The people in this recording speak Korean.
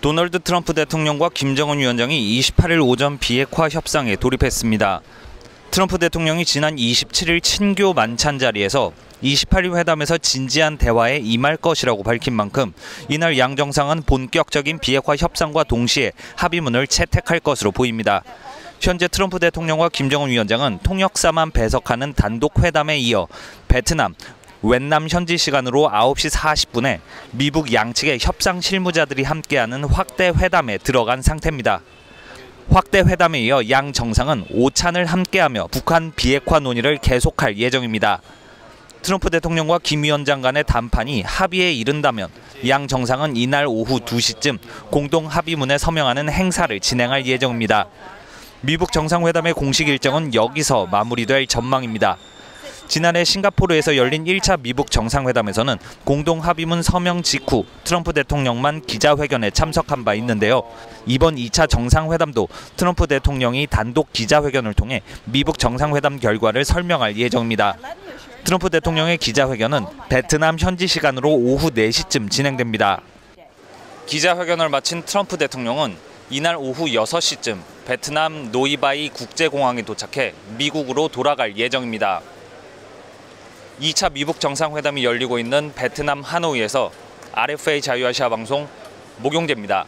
도널드 트럼프 대통령과 김정은 위원장이 28일 오전 비핵화 협상에 돌입했습니다. 트럼프 대통령이 지난 27일 친교 만찬 자리에서 28일 회담에서 진지한 대화에 임할 것이라고 밝힌 만큼 이날 양 정상은 본격적인 비핵화 협상과 동시에 합의문을 채택할 것으로 보입니다. 현재 트럼프 대통령과 김정은 위원장은 통역사만 배석하는 단독 회담에 이어 베트남, 웬남 현지 시간으로 9시 40분에 미북 양측의 협상 실무자들이 함께하는 확대 회담에 들어간 상태입니다. 확대 회담에 이어 양 정상은 오찬을 함께하며 북한 비핵화 논의를 계속할 예정입니다. 트럼프 대통령과 김 위원장 간의 담판이 합의에 이른다면 양 정상은 이날 오후 2시쯤 공동 합의문에 서명하는 행사를 진행할 예정입니다. 미북 정상회담의 공식 일정은 여기서 마무리될 전망입니다. 지난해 싱가포르에서 열린 1차 미북 정상회담에서는 공동 합의문 서명 직후 트럼프 대통령만 기자회견에 참석한 바 있는데요. 이번 2차 정상회담도 트럼프 대통령이 단독 기자회견을 통해 미북 정상회담 결과를 설명할 예정입니다. 트럼프 대통령의 기자회견은 베트남 현지 시간으로 오후 4시쯤 진행됩니다. 기자회견을 마친 트럼프 대통령은 이날 오후 6시쯤 베트남 노이바이 국제공항에 도착해 미국으로 돌아갈 예정입니다. 2차 미북 정상회담이 열리고 있는 베트남 하노이에서 RFA 자유아시아 방송 목용재입니다.